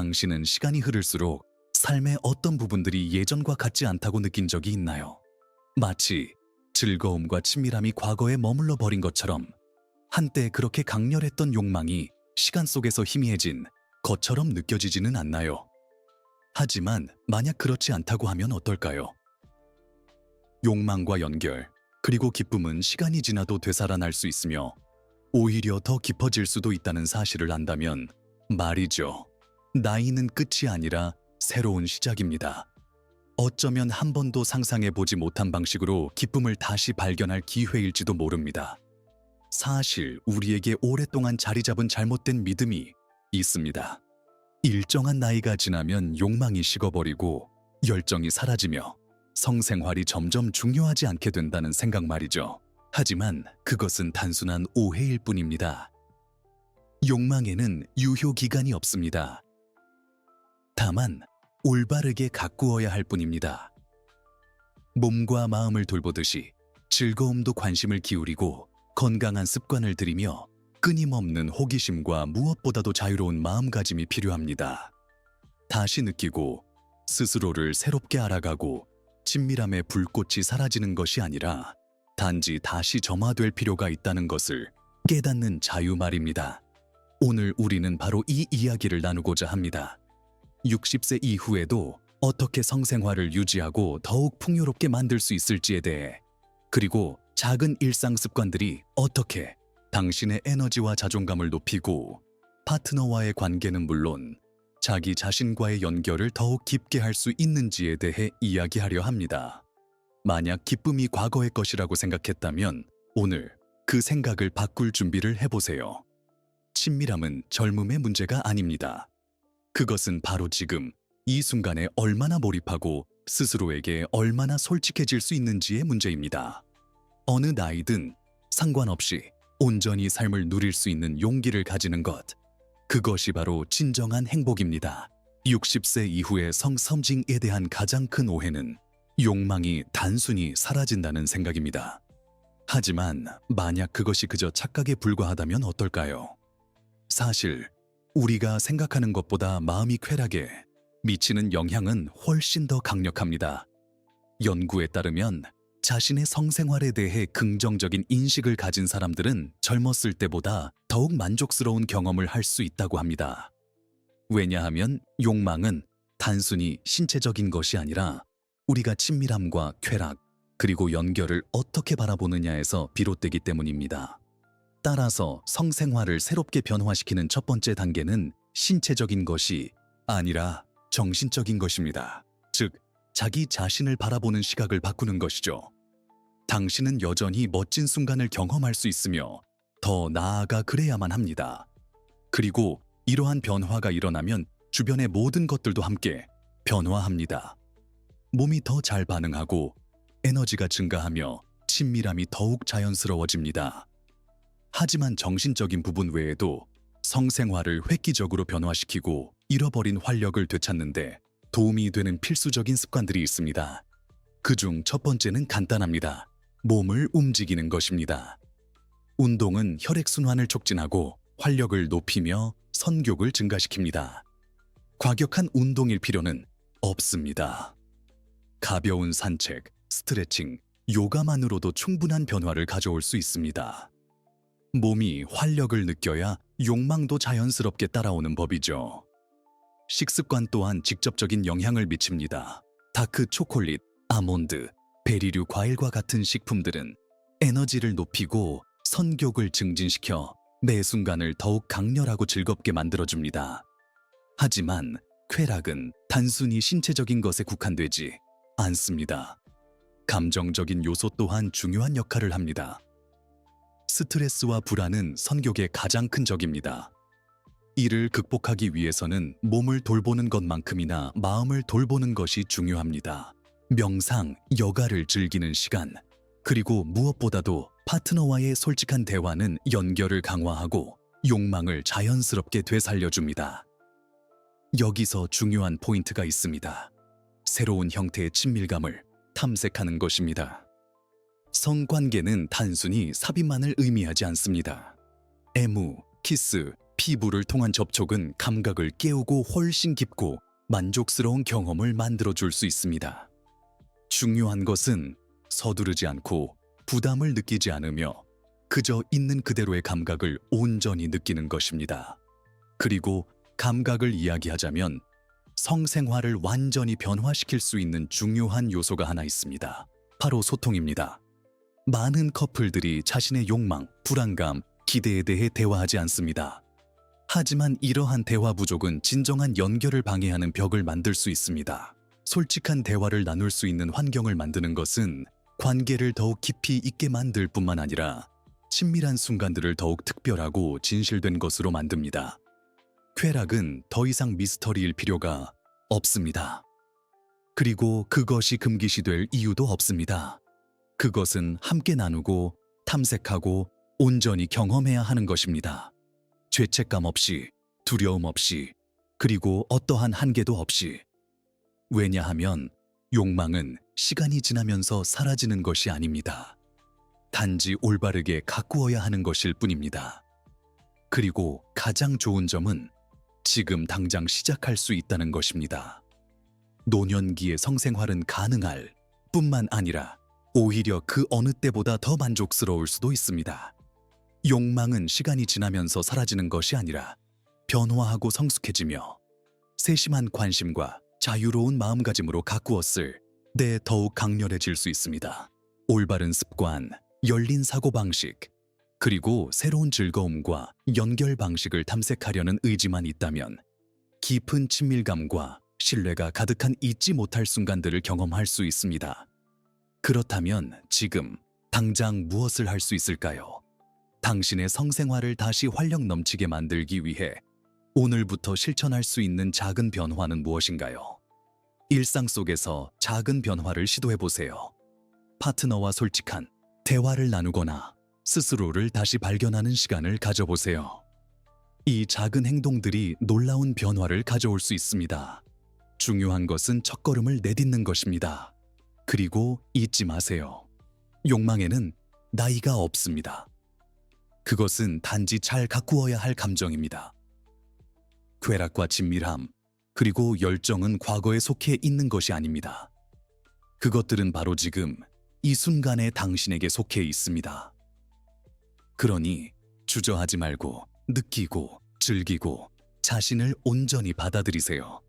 당신은 시간이 흐를수록 삶의 어떤 부분들이 예전과 같지 않다고 느낀 적이 있나요? 마치 즐거움과 친밀함이 과거에 머물러 버린 것처럼 한때 그렇게 강렬했던 욕망이 시간 속에서 희미해진 것처럼 느껴지지는 않나요? 하지만 만약 그렇지 않다고 하면 어떨까요? 욕망과 연결, 그리고 기쁨은 시간이 지나도 되살아날 수 있으며 오히려 더 깊어질 수도 있다는 사실을 안다면 말이죠. 나이는 끝이 아니라 새로운 시작입니다. 어쩌면 한 번도 상상해 보지 못한 방식으로 기쁨을 다시 발견할 기회일지도 모릅니다. 사실 우리에게 오랫동안 자리 잡은 잘못된 믿음이 있습니다. 일정한 나이가 지나면 욕망이 식어버리고 열정이 사라지며 성생활이 점점 중요하지 않게 된다는 생각 말이죠. 하지만 그것은 단순한 오해일 뿐입니다. 욕망에는 유효 기간이 없습니다. 다만 올바르게 가꾸어야 할 뿐입니다. 몸과 마음을 돌보듯이 즐거움도 관심을 기울이고 건강한 습관을 들이며 끊임없는 호기심과 무엇보다도 자유로운 마음가짐이 필요합니다. 다시 느끼고 스스로를 새롭게 알아가고 친밀함의 불꽃이 사라지는 것이 아니라 단지 다시 점화될 필요가 있다는 것을 깨닫는 자유 말입니다. 오늘 우리는 바로 이 이야기를 나누고자 합니다. 60세 이후에도 어떻게 성생활을 유지하고 더욱 풍요롭게 만들 수 있을지에 대해 그리고 작은 일상 습관들이 어떻게 당신의 에너지와 자존감을 높이고 파트너와의 관계는 물론 자기 자신과의 연결을 더욱 깊게 할 수 있는지에 대해 이야기하려 합니다. 만약 기쁨이 과거의 것이라고 생각했다면 오늘 그 생각을 바꿀 준비를 해보세요. 친밀함은 젊음의 문제가 아닙니다. 그것은 바로 지금 이 순간에 얼마나 몰입하고 스스로에게 얼마나 솔직해질 수 있는지의 문제입니다. 어느 나이든 상관없이 온전히 삶을 누릴 수 있는 용기를 가지는 것. 그것이 바로 진정한 행복입니다. 60세 이후의 성섬징에 대한 가장 큰 오해는 욕망이 단순히 사라진다는 생각입니다. 하지만 만약 그것이 그저 착각에 불과하다면 어떨까요? 사실 우리가 생각하는 것보다 마음이 쾌락에 미치는 영향은 훨씬 더 강력합니다. 연구에 따르면 자신의 성생활에 대해 긍정적인 인식을 가진 사람들은 젊었을 때보다 더욱 만족스러운 경험을 할 수 있다고 합니다. 왜냐하면 욕망은 단순히 신체적인 것이 아니라 우리가 친밀함과 쾌락, 그리고 연결을 어떻게 바라보느냐에서 비롯되기 때문입니다. 따라서 성생활을 새롭게 변화시키는 첫 번째 단계는 신체적인 것이 아니라 정신적인 것입니다. 즉, 자기 자신을 바라보는 시각을 바꾸는 것이죠. 당신은 여전히 멋진 순간을 경험할 수 있으며 더 나아가 그래야만 합니다. 그리고 이러한 변화가 일어나면 주변의 모든 것들도 함께 변화합니다. 몸이 더 잘 반응하고 에너지가 증가하며 친밀함이 더욱 자연스러워집니다. 하지만 정신적인 부분 외에도 성생활을 획기적으로 변화시키고 잃어버린 활력을 되찾는데 도움이 되는 필수적인 습관들이 있습니다. 그중 첫 번째는 간단합니다. 몸을 움직이는 것입니다. 운동은 혈액순환을 촉진하고 활력을 높이며 선교를 증가시킵니다. 과격한 운동일 필요는 없습니다. 가벼운 산책, 스트레칭, 요가만으로도 충분한 변화를 가져올 수 있습니다. 몸이 활력을 느껴야 욕망도 자연스럽게 따라오는 법이죠. 식습관 또한 직접적인 영향을 미칩니다. 다크 초콜릿, 아몬드, 베리류 과일과 같은 식품들은 에너지를 높이고 선격을 증진시켜 매 순간을 더욱 강렬하고 즐겁게 만들어줍니다. 하지만 쾌락은 단순히 신체적인 것에 국한되지 않습니다. 감정적인 요소 또한 중요한 역할을 합니다. 스트레스와 불안은 선격의 가장 큰 적입니다. 이를 극복하기 위해서는 몸을 돌보는 것만큼이나 마음을 돌보는 것이 중요합니다. 명상, 여가를 즐기는 시간, 그리고 무엇보다도 파트너와의 솔직한 대화는 연결을 강화하고 욕망을 자연스럽게 되살려줍니다. 여기서 중요한 포인트가 있습니다. 새로운 형태의 친밀감을 탐색하는 것입니다. 성관계는 단순히 삽입만을 의미하지 않습니다. 애무, 키스, 피부를 통한 접촉은 감각을 깨우고 훨씬 깊고 만족스러운 경험을 만들어 줄 수 있습니다. 중요한 것은 서두르지 않고 부담을 느끼지 않으며 그저 있는 그대로의 감각을 온전히 느끼는 것입니다. 그리고 감각을 이야기하자면 성생활을 완전히 변화시킬 수 있는 중요한 요소가 하나 있습니다. 바로 소통입니다. 많은 커플들이 자신의 욕망, 불안감, 기대에 대해 대화하지 않습니다. 하지만 이러한 대화 부족은 진정한 연결을 방해하는 벽을 만들 수 있습니다. 솔직한 대화를 나눌 수 있는 환경을 만드는 것은 관계를 더욱 깊이 있게 만들 뿐만 아니라 친밀한 순간들을 더욱 특별하고 진실된 것으로 만듭니다. 쾌락은 더 이상 미스터리일 필요가 없습니다. 그리고 그것이 금기시 될 이유도 없습니다. 그것은 함께 나누고 탐색하고 온전히 경험해야 하는 것입니다. 죄책감 없이, 두려움 없이, 그리고 어떠한 한계도 없이. 왜냐하면 욕망은 시간이 지나면서 사라지는 것이 아닙니다. 단지 올바르게 가꾸어야 하는 것일 뿐입니다. 그리고 가장 좋은 점은 지금 당장 시작할 수 있다는 것입니다. 노년기의 성생활은 가능할 뿐만 아니라 오히려 그 어느 때보다 더 만족스러울 수도 있습니다. 욕망은 시간이 지나면서 사라지는 것이 아니라 변화하고 성숙해지며 세심한 관심과 자유로운 마음가짐으로 가꾸었을 때 더욱 강렬해질 수 있습니다. 올바른 습관, 열린 사고방식, 그리고 새로운 즐거움과 연결 방식을 탐색하려는 의지만 있다면 깊은 친밀감과 신뢰가 가득한 잊지 못할 순간들을 경험할 수 있습니다. 그렇다면 지금 당장 무엇을 할 수 있을까요? 당신의 성생활을 다시 활력 넘치게 만들기 위해 오늘부터 실천할 수 있는 작은 변화는 무엇인가요? 일상 속에서 작은 변화를 시도해 보세요. 파트너와 솔직한 대화를 나누거나 스스로를 다시 발견하는 시간을 가져보세요. 이 작은 행동들이 놀라운 변화를 가져올 수 있습니다. 중요한 것은 첫걸음을 내딛는 것입니다. 그리고 잊지 마세요. 욕망에는 나이가 없습니다. 그것은 단지 잘 가꾸어야 할 감정입니다. 쾌락과 친밀함, 그리고 열정은 과거에 속해 있는 것이 아닙니다. 그것들은 바로 지금 이 순간에 당신에게 속해 있습니다. 그러니 주저하지 말고 느끼고 즐기고 자신을 온전히 받아들이세요.